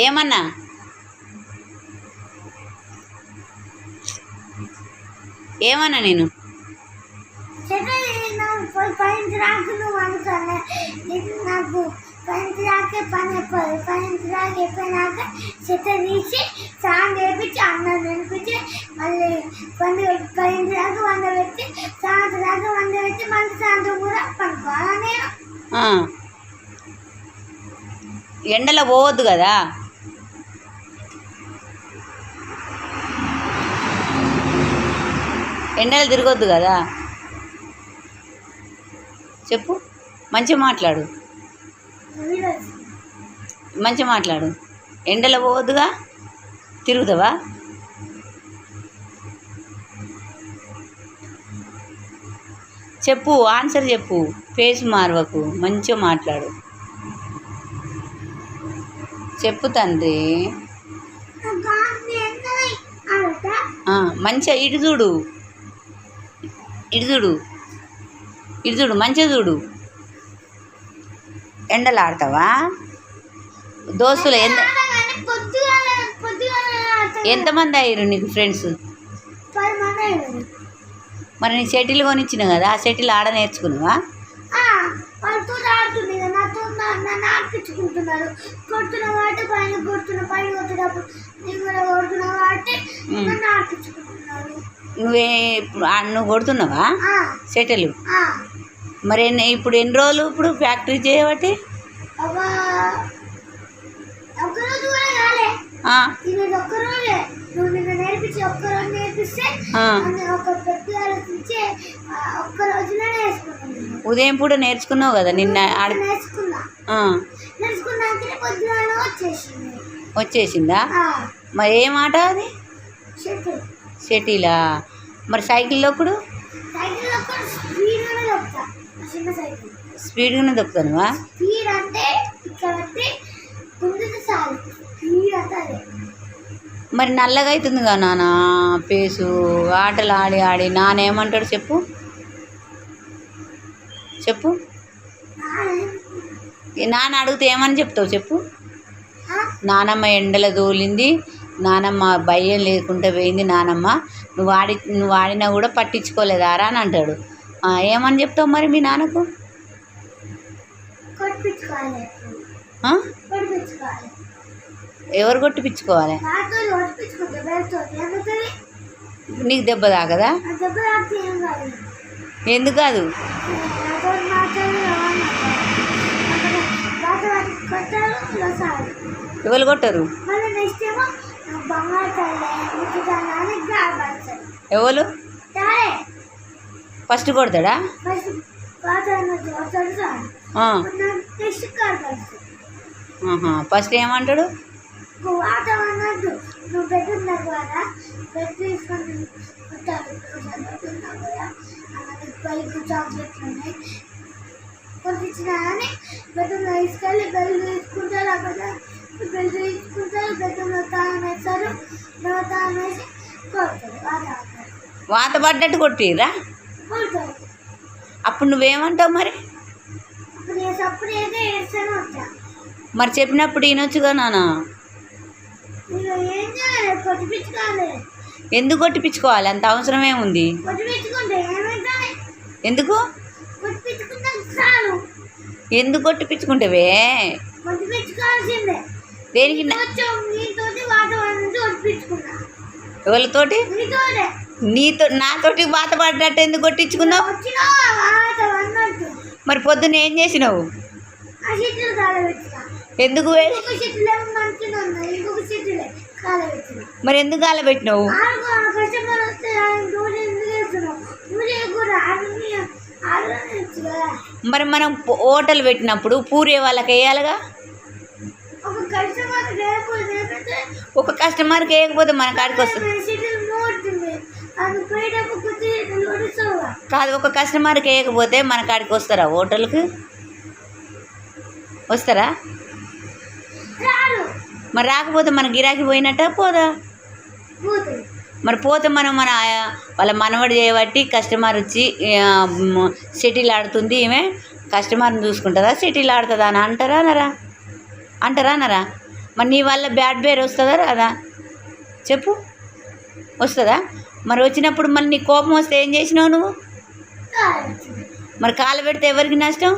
ఏమన్నా ఏమన్నా నేను నాకు పైన అయిపోయి అయిపోయినాక చెత్త తీసి అన్నం తినిపించి మళ్ళీ పని పైన రాక వంద పెట్టి సాయంత్రం రాక వంద పెట్టి మళ్ళీ సాయంత్రం కూడా పనుకోవాలా నేను ఆ. ఎండలో పోవద్దు కదా. ఎండలు తిరగొద్దు కదా. చెప్పు మంచిగా మాట్లాడు. మంచి మంచిగా మాట్లాడు. ఎండలో పోవద్దుగా తిరుగుతావా? చెప్పు ఆన్సర్ చెప్పు ఫేస్ మార్వకు మంచిగా మాట్లాడు. చెప్పు తండ్రి. మంచిగా ఇటు చూడు. ఇటు చూడు. ఇటు చూడు మంచిగా చూడు. ఎండలు ఆడతావా దోస్తులు ఎంత ఎంతమంది అయ్యారు నీకు ఫ్రెండ్స్? మరి నీ షటిల్ కొనిచ్చిన కదా ఆ షటిల్ ఆడ నేర్చుకున్నావా? ఆడిపించుకుంటున్నారు కొడుతున్న కాబట్టి పైన కొడుతున్న పైన కొట్టేటప్పుడు నేను కూడా కొడుతున్నా కాబట్టి మ్. నన్ను ఆడిపించుకుంటున్నారు నువ్వే ఇప్పుడు ఆ- నువ్వు కొడుతున్నావా? ఆ, ఆ, మరి ఎన్ని ఇప్పుడు ఎన్ని రోజులు ఇప్పుడు ఫ్యాక్టరీ చేయబట్టి? ఒక ఒక్కరోజు కూడా కాలే. ఆ, ఇది ఒక్కరోజే నువ్వు నిన్న నేర్పించి ఒక్కరోజు నేర్పిస్తే ఆ. నన్ను ఒక పెద్ద ఆలోచించి ఒక్క రోజులో నేర్చుకున్నాను నేను. ఉదయం పూట నేర్చుకున్నావు కదా నిన్న ఆడి వచ్చేసింది. మరి ఏం ఆట అది? షటిల్. మరి సైకిల్ కూడా స్పీడ్గానే దొక్కుతానువా? మరి నల్లగా అవుతుంది కదా నాన్న పేసు. ఆటలు ఆడి ఆడి నాన్న ఏమంటాడు చెప్పు? చెప్పు. నాన్న అడిగితే ఏమని చెప్తావు చెప్పు? నానమ్మ ఎండల దోలింది నానమ్మ భయం లేకుండా పోయింది నానమ్మ. నువ్వు ఆడి నువ్వు ఆడినా కూడా పట్టించుకోలేదారా అని అంటాడు. ఏమని చెప్తావు మరి మీ నాన్నకు? ఎవరు కొట్టిపించుకోవాలి నీకు దెబ్బ తాకదా ఎందుకు కాదు? అని గాయపడతారు ఎవరు? ఫస్ట్ కొడతాడా? ఫస్ట్ ఏమంటాడు? నువ్వు పెట్టున్నా కదా బెడ్ తీసుకొని ఉంటాడు పెట్టున్నావు కదా అలాగే బైక్ చాక్లెట్లు ఉన్నాయి. కొనిచ్చిన కానీ తీసుకెళ్ళి తీసుకుంటారు అక్కడ తీసుకుంటారు వేస్తారు. వేసి కొడతారు. వాత పడ్డట్టు కొట్టిరా అప్పుడు నువ్వేమంటావు మరి? మరి చెప్పినప్పుడు వినొచ్చుగా నాన్న ఎందుకు కొట్టిపించుకోవాలి అంత అవసరం ఏముంది కొట్టిపించుకుంటే ఏమైతుంది ఎందుకు? ఎందుకు కొట్టిపించుకుంటావే? దేనికి? ఎవరితోటి? నీతో నాతోటి వాత పడ్డట్టు ఎందుకు కొట్టించుకున్నావు? మరి పొద్దున్న ఏం చేసినావు? ఎందుకు మరి ఎందుకు కాలబెట్టినావు మరి మనం హోటల్ పెట్టినప్పుడు పూరి వాళ్ళకి వేయాలిగా? ఒక కస్టమర్కి వేయకపోతే మన కాడికి వస్తుంది. కాదు ఒక కస్టమర్కి వేయకపోతే మన కాడికి వస్తారా హోటల్కి? వస్తారా? మరి రాకపోతే మన గిరాకీ పోయినట్ట పోదా? మరి పోతే మనం మన వాళ్ళ మనవడి చేయబట్టి కస్టమర్ వచ్చి షటిల్ ఆడుతుంది ఈమె కస్టమర్ని చూసుకుంటుందా? షటిల్ ఆడుతుందా అని అంటారా అనరా అంటారా అనరా మరి నీ వల్ల బ్యాడ్ పేరు వస్తుందా రాదా? చెప్పు. వస్తుందా? మరి వచ్చినప్పుడు మళ్ళీ నీ కోపం వస్తే ఏం చేసినావు నువ్వు? మరి కాలు పెడితే ఎవరికి నష్టం?